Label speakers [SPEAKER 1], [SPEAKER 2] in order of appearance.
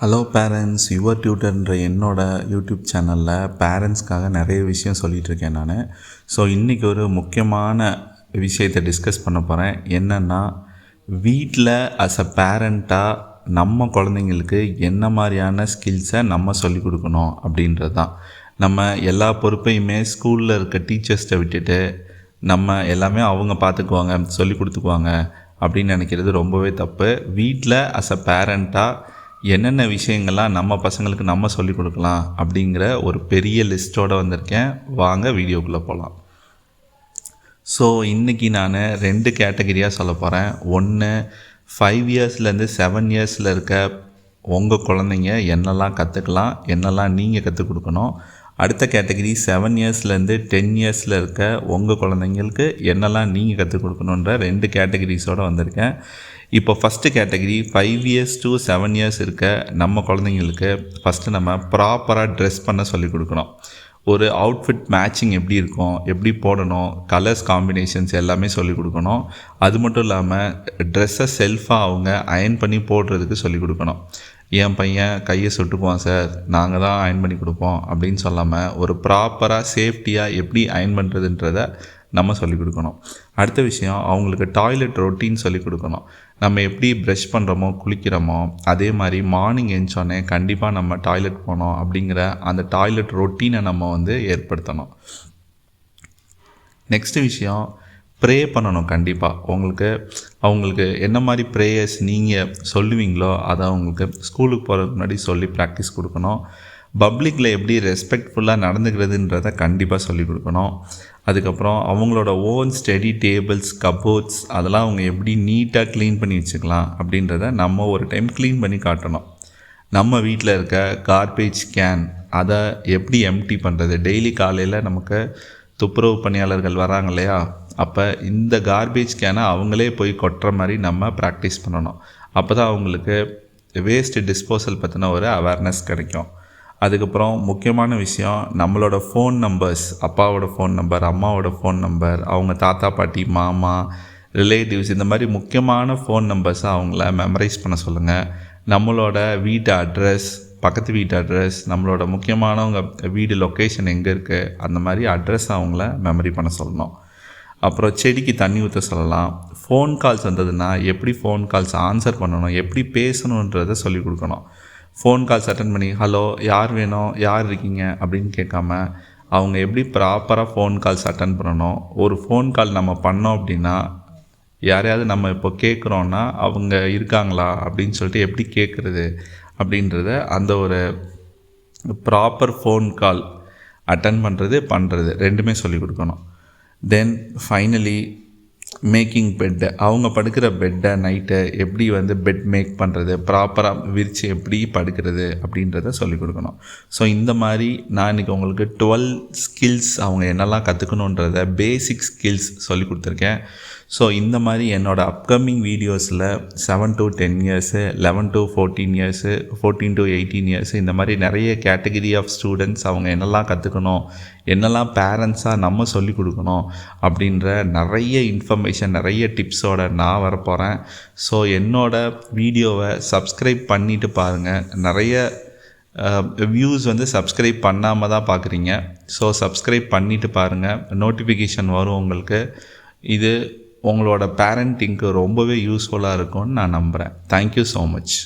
[SPEAKER 1] Hello parents your டியூட்டர்ன்ற என்னோட YouTube சேனலில் பேரண்ட்ஸ்க்காக நிறைய விஷயம் சொல்லிகிட்டு இருக்கேன் நான். ஸோ இன்றைக்கி ஒரு முக்கியமான விஷயத்தை டிஸ்கஸ் பண்ண போகிறேன் என்னென்னா வீட்டில் அஸ் அ பேரண்ட்டாக நம்ம குழந்தைங்களுக்கு என்ன மாதிரியான ஸ்கில்ஸை நம்ம சொல்லிக் கொடுக்கணும் அப்படின்றது தான் நம்ம எல்லா பொறுப்பையுமே ஸ்கூலில் இருக்க டீச்சர்ஸ்ட்டை விட்டுட்டு நம்ம எல்லாமே அவங்க பார்த்துக்குவாங்க சொல்லி கொடுத்துக்குவாங்க அப்படின்னு நினைக்கிறது ரொம்பவே தப்பு. வீட்டில் அஸ் அ பேரண்ட்டாக என்னென்ன விஷயங்கள்லாம் நம்ம பசங்களுக்கு நம்ம சொல்லிக் கொடுக்கலாம் அப்படிங்கிற ஒரு பெரிய லிஸ்ட்டோடு வந்திருக்கேன். வாங்க வீடியோக்குள்ளே போகலாம் ஸோ இன்றைக்கி நான் ரெண்டு கேட்டகரியாக சொல்ல போகிறேன் ஒன்று ஃபைவ் இயர்ஸ்லேருந்து செவன் இயர்ஸில் இருக்க உங்கள் குழந்தைங்க என்னெல்லாம் கற்றுக்கலாம் என்னெல்லாம் நீங்கள் கற்றுக் கொடுக்கணும் அடுத்த கேட்டகரி செவன் இயர்ஸ்லேருந்து டென் இயர்ஸில் இருக்க உங்கள் குழந்தைங்களுக்கு என்னெல்லாம் நீங்கள் கற்றுக் கொடுக்கணுன்ற ரெண்டு கேட்டகரிஸோடு வந்திருக்கேன். இப்போ first category five years to seven years இருக்க நம்ம குழந்தைங்களுக்கு ஃபஸ்ட்டு நம்ம ப்ராப்பராக ட்ரெஸ் பண்ண சொல்லிக் கொடுக்கணும். ஒரு அவுட்ஃபிட் மேட்சிங் எப்படி இருக்கும் எப்படி போடணும் கலர்ஸ் காம்பினேஷன்ஸ் எல்லாமே சொல்லிக் கொடுக்கணும். அது மட்டும் இல்லாமல் ட்ரெஸ்ஸை செல்ஃபாக அவங்க அயன் பண்ணி போடுறதுக்கு சொல்லிக் கொடுக்கணும். என் பையன் கையை சுட்டுக்குவான் சார் நாங்கள் தான் அயன் பண்ணி கொடுப்போம். அப்படின்னு சொல்லாமல் ஒரு ப்ராப்பராக சேஃப்டியாக எப்படி அயன் பண்ணுறதுன்றத நம்ம சொல்லிக் கொடுக்கணும். அடுத்த விஷயம் அவங்களுக்கு டாய்லெட் ரொட்டீன் சொல்லிக் கொடுக்கணும். நம்ம எப்படி ப்ரஷ் பண்ணுறோமோ குளிக்கிறோமோ அதே மாதிரி மார்னிங் எழுந்தோடனே கண்டிப்பாக நம்ம டாய்லெட் போனோம் அப்படிங்கிற அந்த டாய்லெட் ரொட்டீனை நம்ம வந்து ஏற்படுத்தணும். நெக்ஸ்ட்டு விஷயம் ப்ரே பண்ணணும் கண்டிப்பாக உங்களுக்கு அவங்களுக்கு என்ன மாதிரி ப்ரேயர்ஸ் நீங்கள் சொல்லுவீங்களோ அதை அவங்களுக்கு ஸ்கூலுக்கு போகிறதுக்கு முன்னாடி சொல்லி ப்ராக்டிஸ் கொடுக்கணும். பப்ளிக்கில் எப்படி ரெஸ்பெக்ட்ஃபுல்லாக நடந்துக்கிறதுன்றத கண்டிப்பாக சொல்லிக் கொடுக்கணும். அதுக்கப்புறம் அவங்களோட ஓன் ஸ்டடி டேபிள்ஸ் கபோர்ட்ஸ் அதெல்லாம் அவங்க எப்படி நீட்டாக க்ளீன் பண்ணி வச்சுக்கலாம் அப்படின்றத நம்ம ஒரு டைம் க்ளீன் பண்ணி காட்டணும். நம்ம வீட்டில் இருக்க கார்பேஜ் கேன் அதை எப்படி எம்டி பண்ணுறது டெய்லி காலையில் நமக்கு துப்புரவு பணியாளர்கள் வராங்க இல்லையா? அப்போ இந்த கார்பேஜ் கேனை அவங்களே போய் கொட்டுற மாதிரி நம்ம ப்ராக்டிஸ் பண்ணணும். அப்போ தான் அவங்களுக்கு வேஸ்ட்டு டிஸ்போசல் பற்றின ஒரு அவேர்னஸ் கிடைக்கும். அதுக்கப்புறம் முக்கியமான விஷயம் நம்மளோட ஃபோன் நம்பர்ஸ் அப்பாவோட ஃபோன் நம்பர் அம்மாவோட ஃபோன் நம்பர் அவங்க தாத்தா பாட்டி மாமா ரிலேட்டிவ்ஸ் இந்த மாதிரி முக்கியமான ஃபோன் நம்பர்ஸை அவங்கள மெமரைஸ் பண்ண சொல்லுங்கள் நம்மளோட வீட்டு அட்ரஸ் பக்கத்து வீட்டு அட்ரஸ் நம்மளோட முக்கியமானவங்க வீடு லொக்கேஷன் எங்கே இருக்குது அந்த மாதிரி அட்ரஸ் அவங்கள மெமரி பண்ண சொல்லணும். அப்புறம் செடிக்கு தண்ணி ஊற்ற சொல்லலாம். ஃபோன் கால்ஸ் வந்ததுன்னா எப்படி ஃபோன் கால்ஸ் ஆன்சர் பண்ணணும் எப்படி பேசணுன்றதை சொல்லிக் கொடுக்கணும். ஃபோன் கால்ஸ் அட்டன் பண்ணி ஹலோ யார் வேணும்? யார் இருக்கீங்க? அப்படின்னு கேட்காம அவங்க எப்படி ப்ராப்பராக ஃபோன் கால்ஸ் அட்டன் பண்ணணும் ஒரு ஃபோன் கால் நம்ம பண்ணோம் அப்படின்னா யாரையாவது நம்ம இப்போ கேட்குறோன்னா அவங்க இருக்காங்களா அப்படின்னு சொல்லிட்டு எப்படி கேட்குறது அப்படின்றத அந்த ஒரு ப்ராப்பர் ஃபோன் கால் அட்டன் பண்ணுறது பண்ணுறது ரெண்டுமே சொல்லிக் கொடுக்கணும். தென் ஃபைனலி மேக்கிங் பெட்டு அவங்க படுக்கிற பெட்டை நைட்டை எப்படி வந்து பெட் மேக் பண்ணுறது ப்ராப்பராக விரித்து எப்படி படுக்கிறது அப்படின்றத சொல்லிக் கொடுக்கணும். ஸோ இந்த மாதிரி நான் இன்றைக்கி உங்களுக்கு டுவெல் ஸ்கில்ஸ் அவங்க என்னெல்லாம் கற்றுக்கணுன்றத பேசிக் ஸ்கில்ஸ் சொல்லி கொடுத்துருக்கேன். ஸோ இந்த மாதிரி என்னோடய அப்கமிங் வீடியோஸில் seven to ten years eleven to fourteen years fourteen to eighteen years இந்த மாதிரி நிறைய கேட்டகிரி ஆஃப் ஸ்டூடெண்ட்ஸ் அவங்க என்னெல்லாம் கற்றுக்கணும் என்னெல்லாம் பேரண்ட்ஸாக நம்ம சொல்லிக் கொடுக்கணும் அப்படின்ற நிறைய இன்ஃபர்மேஷன் நிறைய டிப்ஸோட நான் வரப்போகிறேன் ஸோ என்னோடய வீடியோவை சப்ஸ்கிரைப் பண்ணிவிட்டு பாருங்கள் நிறைய வியூஸ் வந்து சப்ஸ்கிரைப் பண்ணாமல் தான் பார்க்குறீங்க ஸோ சப்ஸ்கிரைப் பண்ணிவிட்டு பாருங்கள் நோட்டிஃபிகேஷன் வரும் உங்களுக்கு. இது உங்களோட பேரண்டிங்க்கு ரொம்பவே யூஸ்ஃபுல்லாக இருக்கும்னு நான் நம்புகிறேன் தேங்க்யூ ஸோ மச்